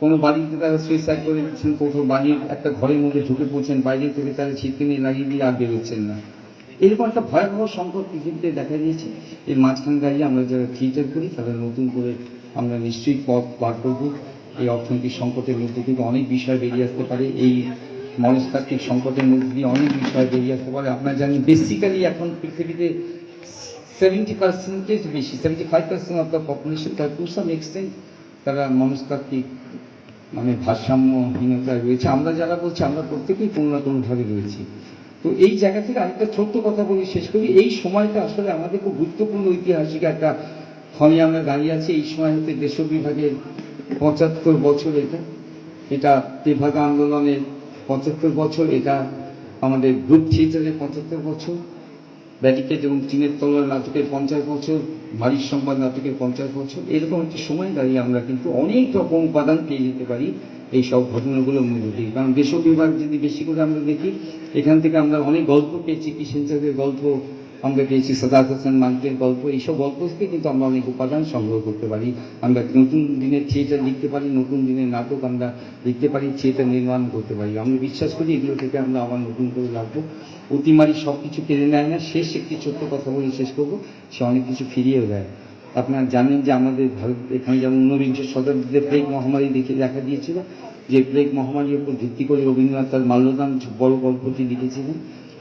কোনো বাড়িতে তারা সুইসাইড করে দিচ্ছেন, কোথাও বাড়ির একটা ঘরের মধ্যে ঢুকে পড়ছেন, বাইরে থেকে তারা ছিটকিনি লাগিয়ে দিয়ে আর বেরোচ্ছেন না। এরকম একটা ভয়াবহ সংকট পৃথিবীতে দেখা দিয়েছে। এর মাঝখানে দাঁড়িয়ে আমরা যারা থিয়েটার করি, তারা নতুন করে আমরা নিশ্চয়ই পথ বার করব। এই অর্থনৈতিক সংকটের মধ্যে থেকে অনেক বিষয় বেরিয়ে আসতে পারে। এই মনস্তাত্ত্বিক সংকটের মধ্যে দিয়ে অনেক বিষয় বেরিয়ে আসতে পারে। আপনারা জানেন বেসিক্যালি এখন পৃথিবীতে সেভেন্টি পার্সেন্টেজ বেশি seventy five percent of the population তার টু সাম এক্সটেন্ট তারা মনস্তাত্ত্বিক মানে ভারসাম্যহীনতায় রয়েছে। আমরা যারা বলছি, আমরা প্রত্যেকেই কোনো না কোনোভাবে রয়েছি। তো এই জায়গা থেকে আরেকটা ছোট্ট কথা বলে শেষ করি। এই সময়টা আসলে আমাদের খুব গুরুত্বপূর্ণ ঐতিহাসিক একটা ফলে আমরা দাঁড়িয়ে আছি। এই সময় হতে দেশ বিভাগের পঁচাত্তর বছর এটা। এটা তেভাগা আন্দোলনের পঁচাত্তর বছর, এটা আমাদের গ্রুপ থিয়েটারের পঁচাত্তর বছর। ব্যারিকেড এবং চীনের তলার নাটকের পঞ্চাশ বছর, বাড়ির সংবাদ নাটকের পঞ্চাশ বছর, এরকম একটি সময় দাঁড়িয়ে আমরা কিন্তু অনেক রকম উপাদান পেয়ে যেতে পারি এই সব ঘটনাগুলোর মধ্য দিয়ে। কারণ দেশ বিভাগ যদি বেশি করে আমরা দেখি, এখান থেকে আমরা অনেক গল্প পেয়েছি কিষেন গল্প আমরা পেয়েছি সদাত হোসেন মান্টের গল্প। এইসব গল্প থেকে কিন্তু আমরা অনেক উপাদান সংগ্রহ করতে পারি। আমরা নতুন দিনের থিয়েটার লিখতে পারি, নতুন দিনের নাটক আমরা লিখতে পারি, থিয়েটার নির্মাণ করতে পারি। আমি বিশ্বাস করি এগুলো থেকে আমরা আবার নতুন করে রাখব অতিমারি সব কিছু কেড়ে নেয় না। শেষ একটি ছোট্ট কথা বলে শেষ করব। সে অনেক কিছু ফিরিয়েও দেয়। আপনারা জানেন যে আমাদের ভারত এখানে যেমন ঊনবিংশ শতাব্দীতে প্লেগ মহামারী দেখে দেখা দিয়েছিল, যে প্লেগ মহামারীর উপর ভিত্তি করে রবীন্দ্রনাথ তার মাল্যদান বড় গল্পটি লিখেছিলেন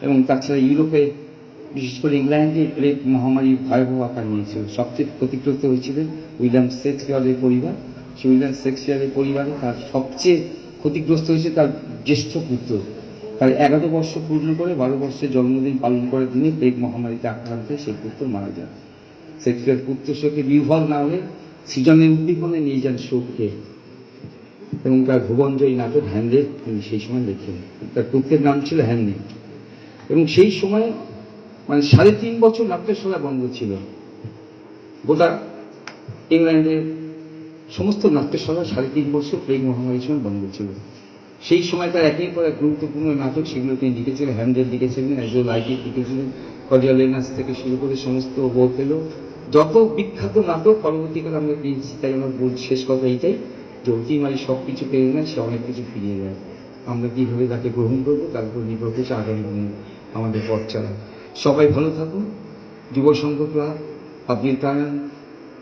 এবং তাছাড়া ইউরোপে বিশেষ করে ইংল্যান্ডে প্লেগ মহামারী ভয়াবহ আকার নিয়েছিল। সবচেয়ে ক্ষতিগ্রস্ত হয়েছিলেন উইলিয়াম শেক্সপিয়ারের পরিবার। সেই উইলিয়াম শেক্সপিয়ারের পরিবারে তার সবচেয়ে ক্ষতিগ্রস্ত হয়েছে তার জ্যেষ্ঠ পুত্র। তার এগারো বর্ষ পূর্ণ করে বারো বর্ষের জন্মদিন পালন করার দিনে প্লেগ মহামারীতে আক্রান্ত হয়ে সেই পুত্র মারা যান। শেক্সপিয়ার পুত্র শোকে বিহ্বল না হয়ে সৃজনের উদ্দীপনে নিয়ে যান শোককে এবং তার ভুবনজয়ী নাটক হ্যান্ডেল তিনি সেই সময় লেখেন। তার পুত্রের নাম ছিল হ্যান্ডেল। এবং সেই সময় মানে সাড়ে তিন বছর নাট্যশালা বন্ধ ছিল। গোটা ইংল্যান্ডের সমস্ত নাট্যশালা সাড়ে তিন বছর প্লেগ মহামারীর সময় বন্ধ ছিল। সেই সময় তার একের পর এক গুরুত্বপূর্ণ নাটক সেগুলো তিনি লিখেছিলেন, হ্যান্ডেল লিখেছিলেন একজন লাইটির লিখেছিলেন করিয়ালেনাস থেকে শুরু করে সমস্ত বোথেলো যত বিখ্যাত নাটক পরবর্তীকালে আমরা পেয়েছি, তাই আমার বল শেষ কথা এইটাই যে অতিমারি সব কিছু পেয়ে নেয় সে অনেক কিছু ফিরিয়ে দেয়। আমরা কীভাবে তাকে গ্রহণ করব, তার উপর নির্ভর করছে আগামী দিনে আমাদের পথ চলা। সবাই ভালো থাকুন। যুব সংগঠরা আপনি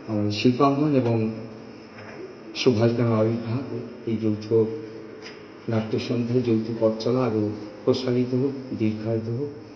আমাদের শিল্পাঙ্গন এবং সুভাষ গ্রাম আবির্ভাব। এই যৌথ নাট্য সন্ধ্যায় যৌথ পথ চলা আরও প্রসারিত হোক, দীর্ঘায়িত হোক।